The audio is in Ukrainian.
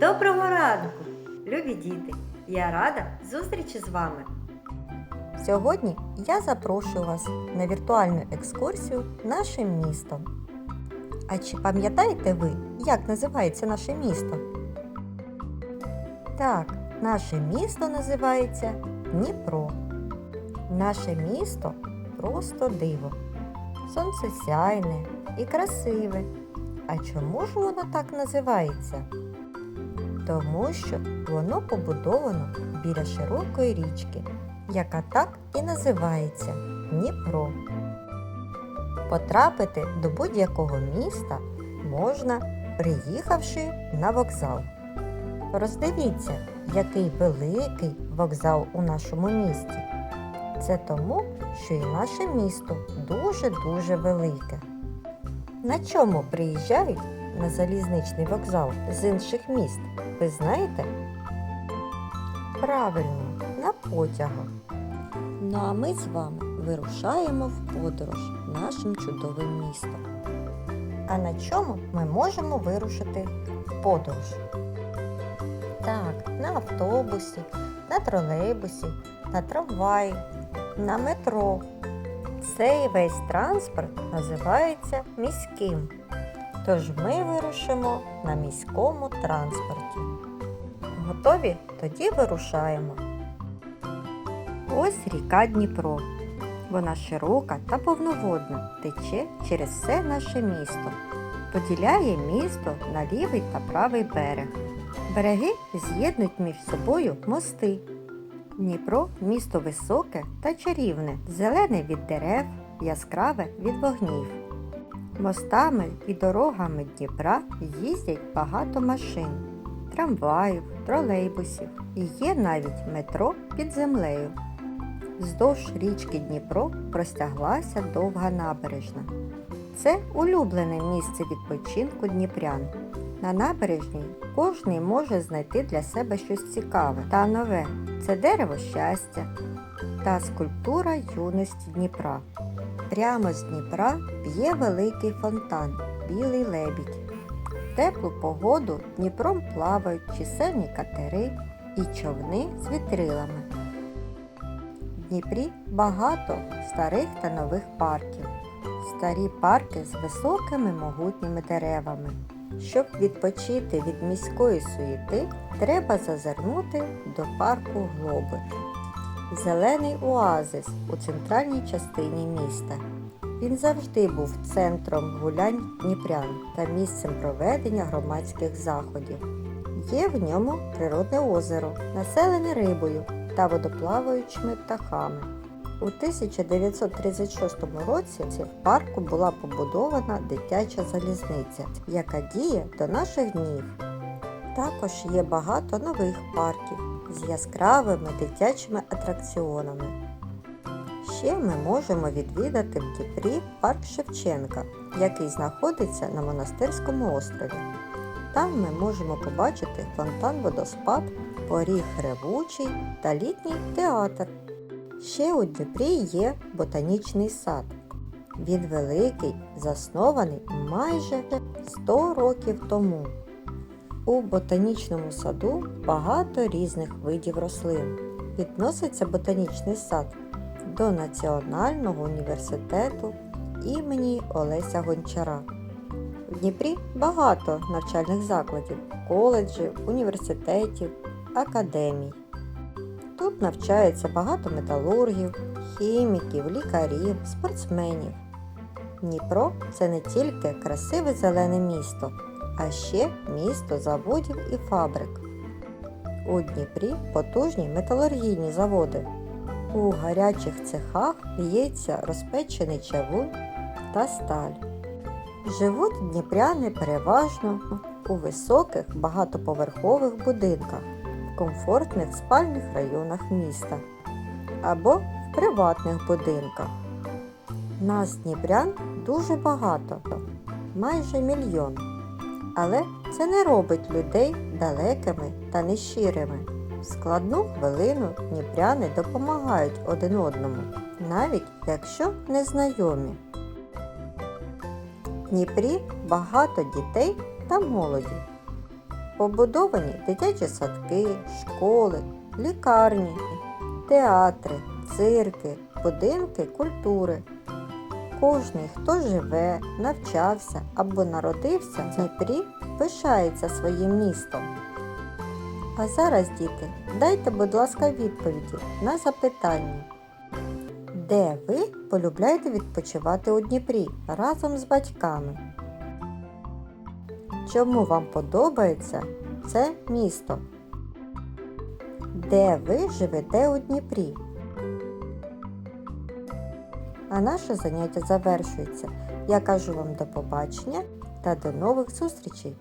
Доброго ранку, любі діти! Я рада зустрічі з вами. Сьогодні я запрошую вас на віртуальну екскурсію нашим містом. А чи пам'ятаєте ви, як називається наше місто? Так, наше місто називається Дніпро. Наше місто просто диво. Сонце сяйне і красиве. А чому ж воно так називається? Тому що воно побудовано біля широкої річки, яка так і називається Дніпро. Потрапити до будь-якого міста можна, приїхавши на вокзал. Роздивіться, який великий вокзал у нашому місті. Це тому, що і наше місто дуже-дуже велике. На чому приїжджають на залізничний вокзал з інших міст? Ви знаєте? Правильно, на потягах. Ну а ми з вами вирушаємо в подорож нашим чудовим містом. А на чому ми можемо вирушити в подорож? Так, на автобусі, на тролейбусі, на трамваї, на метро. Цей весь транспорт називається міським. Тож ми вирушимо на міському транспорті. Готові? Тоді вирушаємо. Ось ріка Дніпро. Вона широка та повноводна, тече через все наше місто. Поділяє місто на лівий та правий берег. Береги з'єднують між собою мости. Дніпро місто високе та чарівне, зелене від дерев, яскраве від вогнів. Мостами і дорогами Дніпра їздять багато машин, трамваїв, тролейбусів і є навіть метро під землею. Вздовж річки Дніпро простяглася довга набережна. Це улюблене місце відпочинку дніпрян. На набережній кожний може знайти для себе щось цікаве та нове. Це дерево щастя та скульптура юності Дніпра. Прямо з Дніпра п'є великий фонтан Білий лебідь. В теплу погоду Дніпром плавають чисельні катери і човни з вітрилами. В Дніпрі багато старих та нових парків. Старі парки з високими могутніми деревами. Щоб відпочити від міської суєти, треба зазирнути до парку Глоби. Зелений оазис у центральній частині міста. Він завжди був центром гулянь дніпрян та місцем проведення громадських заходів. Є в ньому природне озеро, населене рибою та водоплаваючими птахами. У 1936 році в парку була побудована дитяча залізниця, яка діє до наших днів. Також є багато нових парків з яскравими дитячими атракціонами. Ще ми можемо відвідати в Дніпрі парк Шевченка, який знаходиться на монастирському острові. Там ми можемо побачити фонтан водоспад, поріг Ревучий та літній театр. Ще у Дніпрі є ботанічний сад. Він великий, заснований майже 100 років тому. У ботанічному саду багато різних видів рослин. Відноситься ботанічний сад до Національного університету імені Олеся Гончара. В Дніпрі багато навчальних закладів, коледжів, університетів, академій. Тут навчається багато металургів, хіміків, лікарів, спортсменів. Дніпро це не тільки красиве зелене місто, а ще місто заводів і фабрик. У Дніпрі потужні металургійні заводи. У гарячих цехах лється розпечений чавун та сталь. Живуть дніпряни переважно у високих багатоповерхових будинках, в комфортних спальних районах міста або в приватних будинках. Нас дніпрян дуже багато, майже мільйон. Але це не робить людей далекими та нещирими. В складну хвилину дніпряни допомагають один одному, навіть якщо не знайомі. В Дніпрі багато дітей та молоді. побудовані дитячі садки, школи, лікарні, театри, цирки, будинки культури. Кожний, хто живе, навчався або народився в Дніпрі, пишається своїм містом. А зараз, діти, дайте, будь ласка, відповіді на запитання. Де ви полюбляєте відпочивати у Дніпрі разом з батьками? Чому вам подобається це місто? Де ви живете у Дніпрі? А наше заняття завершується. Я кажу вам до побачення та до нових зустрічей!